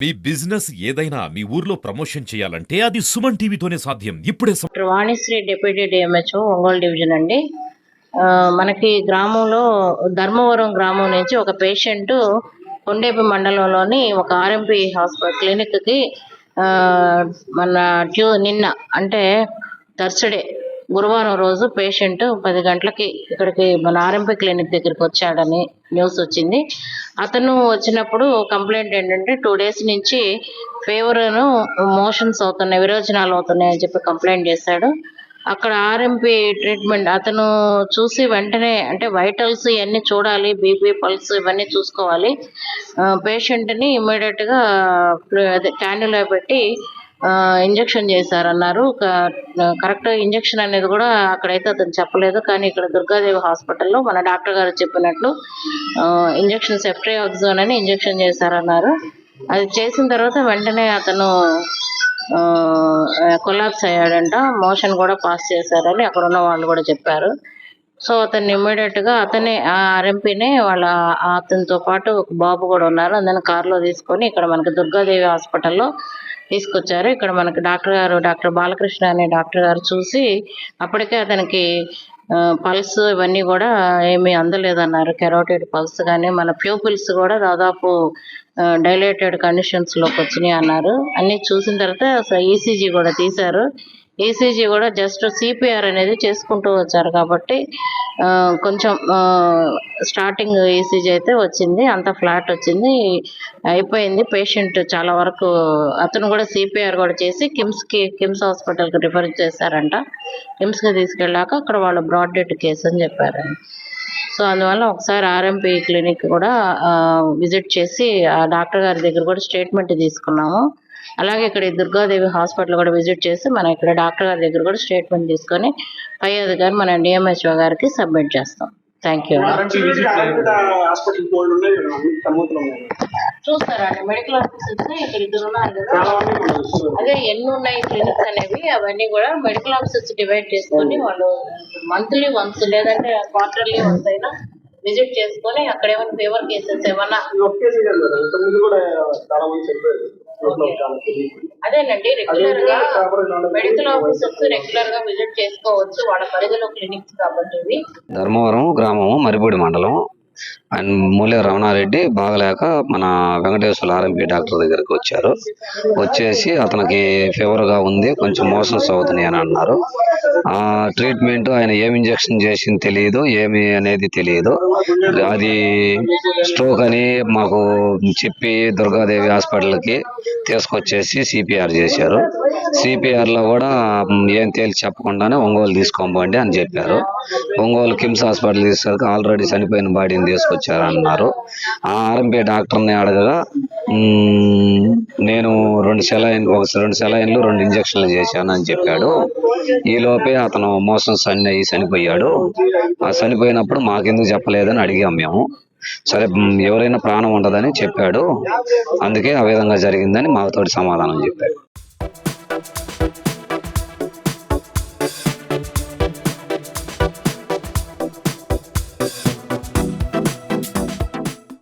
మీ business ఏదైనా మీ ఊర్లో promotion చేయాలంటే అది సుమన్ టీవీతోనే సాధ్యం. ఇప్పుడే Vanishri deputy DMHO Ongole division అండి. మనకి గ్రామంలో ధర్మవరం గ్రామం నుంచి ఒక పేషెంట్ కొండేపి మండలంలోని ఒక ఆర్ఎంపీ హాస్పిటల్ క్లినిక్కి మన ట్యూ నిన్న అంటే థర్స్డే గురువారం రోజు పేషెంట్ పది గంటలకి ఇక్కడికి మన ఆర్ఎంపి క్లినిక్ దగ్గరికి వచ్చాడని న్యూస్ వచ్చింది. అతను వచ్చినప్పుడు కంప్లైంట్ ఏంటంటే టూ డేస్ నుంచి ఫీవర్ను మోషన్స్ అవుతున్నాయి విరోచనాలు అవుతున్నాయి అని చెప్పి కంప్లైంట్ చేశాడు. అక్కడ ఆర్ఎంపీ ట్రీట్మెంట్ అతను చూసి వెంటనే అంటే వైటల్స్ ఇవన్నీ చూడాలి బీపీ పల్స్ ఇవన్నీ చూసుకోవాలి. పేషెంట్ని ఇమ్మీడియట్గా అదే క్యాన్యులా పెట్టి ఇంజెక్షన్ చేశారన్నారు. కరెక్ట్ ఇంజెక్షన్ అనేది కూడా అక్కడైతే అతను చెప్పలేదు. కానీ ఇక్కడ దుర్గాదేవి హాస్పిటల్లో మన డాక్టర్ గారు చెప్పినట్లు ఇంజక్షన్ సెప్ట్రియాక్సోన్ అని ఇంజెక్షన్ చేశారన్నారు. అది చేసిన తర్వాత వెంటనే అతను కొలాప్స్ అయ్యాడంట. మోషన్ కూడా పాస్ చేశారని అక్కడ ఉన్న వాళ్ళు కూడా చెప్పారు. సో అతన్ని ఇమ్మీడియట్గా అతనే ఆ ఆర్ఎంపీనే వాళ్ళ అతనితో పాటు ఒక బాబు కూడా ఉన్నారు. అందరిని కార్లో తీసుకొని ఇక్కడ మనకి దుర్గాదేవి హాస్పిటల్లో తీసుకొచ్చారు. ఇక్కడ మనకి డాక్టర్ గారు డాక్టర్ బాలకృష్ణ అనే డాక్టర్ గారు చూసి అప్పటికే అతనికి పల్స్ ఇవన్నీ కూడా ఏమీ అందలేదన్నారు. కెరోటిడ్ పల్స్ కానీ మన ప్యూపిల్స్ కూడా దాదాపు డైలేటెడ్ కండిషన్స్లోకి వచ్చినాయి అన్నారు. అన్ని చూసిన తర్వాత అసలు ఈసీజీ కూడా తీశారు. ఈసీజీ కూడా జస్ట్ సిపిఆర్ అనేది చేసుకుంటూ వచ్చారు కాబట్టి కొంచెం స్టార్టింగ్ ఈసీజీ అయితే వచ్చింది అంత ఫ్లాట్ వచ్చింది అయిపోయింది. పేషెంట్ చాలా వరకు అతను కూడా సిపిఆర్ కూడా చేసి కిమ్స్కి కిమ్స్ హాస్పిటల్కి రిఫర్ చేశారంట. కిమ్స్కి తీసుకెళ్ళాక అక్కడ వాళ్ళు బ్రాడ్ డెడ్ కేసు అని చెప్పారు సో అందువల్ల ఒకసారి ఆర్ఎంపీ క్లినిక్ కూడా విజిట్ చేసి ఆ డాక్టర్ గారి దగ్గర కూడా స్టేట్మెంట్ తీసుకున్నాము. అలాగే ఇక్కడ దుర్గాదేవి హాస్పిటల్ కూడా విజిట్ చేసి మనం ఇక్కడ డాక్టర్ గారి దగ్గర కూడా స్టేట్మెంట్ తీసుకొని పై అధికారి మన డిఎంహెచ్ఓ గారికి సబ్మిట్ చేస్తాం. Thank you. చూస్తారండి మెడికల్ ఆఫీసర్స్ ఇక్కడ ఇద్దరు ఉన్నారు కదా. అదే ఎన్ని ఉన్నాయి క్లినిక్స్ అనేవి అవన్నీ కూడా మెడికల్ ఆఫీసర్స్ డివైడ్ చేసుకొని వాళ్ళు మంత్లీ వన్స్ లేదంటే క్వార్టర్లీ వన్స్ అయినా విజిట్ చేసుకొని అక్కడ ఏమైనా ఫీవర్ కేసెస్ ఏమన్నా అదేనండి రెగ్యులర్గా మెడికల్ ఆఫీసర్స్ రెగ్యులర్గా విజిట్ చేసుకోవచ్చు. వాళ్ళ పరిధిలో క్లినిక్స్ కాబట్టి ధర్మవరం గ్రామము మరిపూడి మండలం అండ్ మూలే రమణారెడ్డి బాగలేక మన వెంకటేశ్వర ఆర్ఎంపీ డాక్టర్ దగ్గరికి వచ్చారు. వచ్చేసి అతనికి ఫీవర్గా ఉంది కొంచెం మోషన్స్ అవుతున్నాయి అని అన్నారు. ఆ ట్రీట్మెంట్ ఆయన ఏం ఇంజెక్షన్ చేసింది తెలియదు ఏమి అనేది తెలియదు అది స్ట్రోక్ అని మాకు చెప్పి దుర్గాదేవి హాస్పిటల్కి తీసుకొచ్చేసి సిపిఆర్ చేశారు. సిపిఆర్లో కూడా ఏం తేల్చి చెప్పకుండానే ఒంగోలు తీసుకోబోండి అని చెప్పారు. ఒంగోలు కిమ్స్ హాస్పిటల్ తీసుకెళ్ళి ఆల్రెడీ చనిపోయిన బాడీని తీసుకొచ్చారన్నారు. ఆ ఆర్ఎంపీ డాక్టర్ని అడగగా నేను రెండు సెలైన్ ఒక రెండు సెలైన్లు రెండు ఇంజక్షన్లు చేశాను అని చెప్పాడు. ఈ లోపే అతను మోసం అన్ని అయ్యి చనిపోయాడు. ఆ చనిపోయినప్పుడు మాకెందుకు చెప్పలేదని అడిగాం మేము. సరే ఎవరైనా ప్రాణం ఉండదని చెప్పాడు. అందుకే ఆ విధంగా జరిగిందని మాతోటి సమాధానం చెప్పాడు.